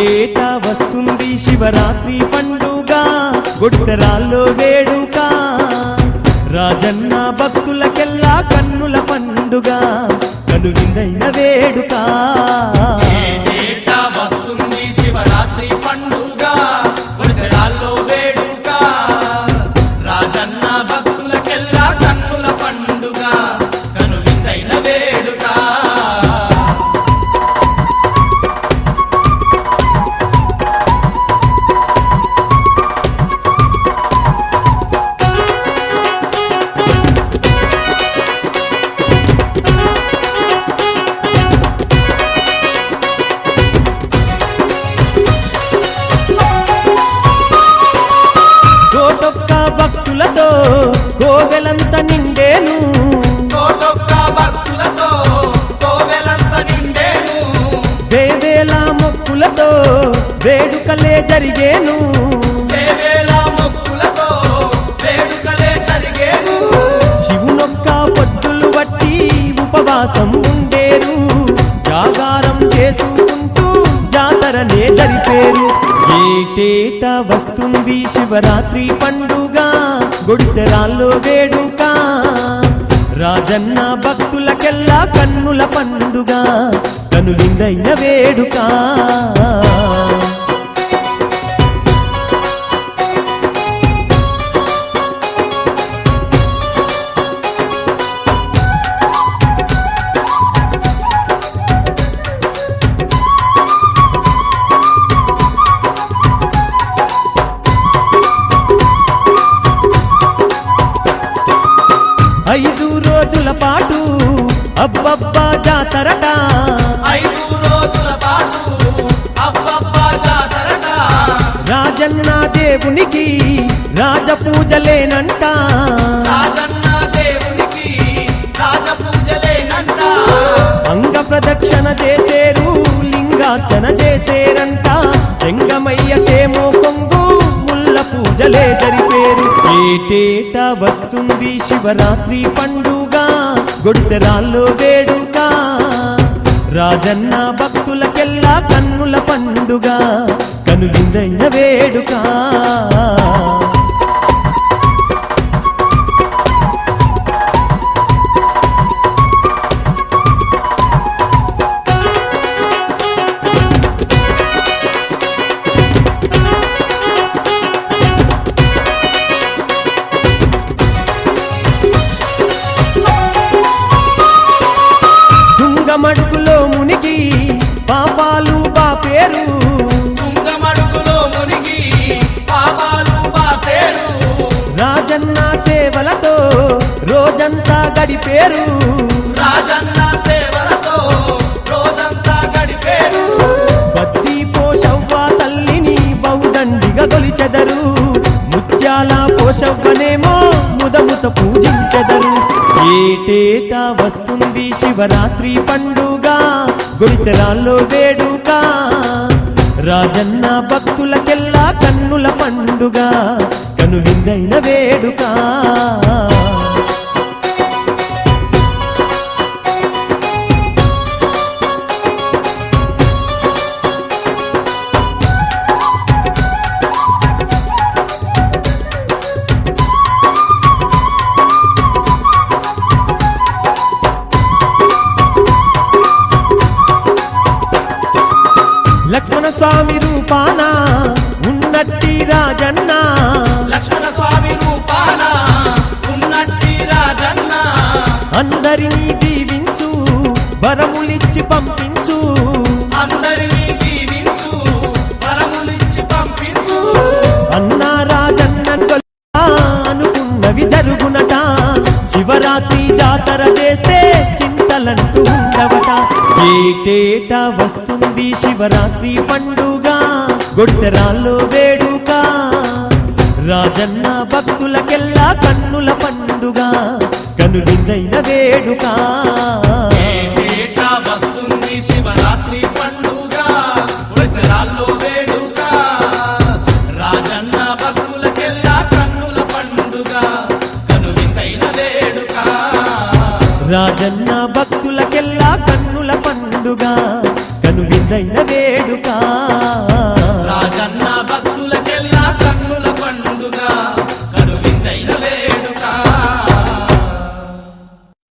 ఏటా వస్తుంది శివరాత్రి పండుగ. గుడ్డరాల్లో వేడుక. రాజన్న భక్తులకెల్లా కన్నుల పండుగ. కనువిందైన వేడుక. వేడుకలే జరిగేను. శివునొక్క పొద్దులు బట్టి ఉపవాసం ఉండేరు. జాగారం చేసుకుంటూ జాతరనే జరిపేరు. ఏటేట వస్తుంది శివరాత్రి పండుగ గుడిసెరాల్లో వేడుక. రాజన్న భక్తులకెల్లా కన్నుల పండుగ కనులిందైన వేడుక. ఐదు రోజుల పాటు అబ్బబ్బా జాతరట. ఐదు రోజుల పాటు అబ్బబ్బా జాతరట. రాజన్న దేవునికి రాజపూజలేనంట రాజన్న దేవునికి రాజపూజలేనంట అంగ ప్రదక్షిణ చేసేరు లింగార్చన చేసేరంట. చెంగమయ్యకేమో కొంగు ముల్ల పూజలే జరిపేరు ఏటేట వస్తుంది శివరాత్రి పండుగ. గుడిసెరాల్లో వేడుక. రాజన్న భక్తులకెల్లా కన్నుల పండుగ. కనులిందైన వేడుక. రాజన్న సేవలతో రోజంతా గడిపేరు. రాజన్న సేవలతో రోజంతా గడిపేరు. బద్ది పోషవ్వ తల్లిని బౌదండిగా గొలిచెదరు ముత్యాల పోషవ్వనేమో ముదముత పూజించెదరు. ఏటేటా వస్తుంది శివరాత్రి పండుగ గుడిసెరాల్లో వేడుక. రాజన్న భక్తులకెల్లా కన్నుల పండుగ కనువిందైన వేడుక. లక్ష్మణ స్వామి రూపానా ఉన్నట్టి రాజన్న. లక్ష్మణ స్వామి రూపాన ఉన్నట్టి రాజన్న. అందరినీ దీవించు వరములిచ్చి పంపించు. అందరినీ దీవించు వరములిచ్చి పంపించు. అన్న రాజన్న అనుకున్నవి జరుగునట. శివరాత్రి జాతర చేస్తే చింతలంటూ ఉండవట. ఏటేటా వస్తుంది శివరాత్రి పండుగ. గుడిసెరాల్లో వేడుక. రాజన్న భక్తులకెల్లా కన్నుల పండుగ. కనువిందైన వేడుక. వస్తుంది శివరాత్రి పండుగ ఒడిసెరాల్లో వేడుక రాజన్న భక్తులకెల్లా కన్నుల పండుగ కనువిందైన వేడుక రాజన్న భక్తులకెల్లా కన్నుల పండుగ. కనువిందైన వేడుక. I'm not.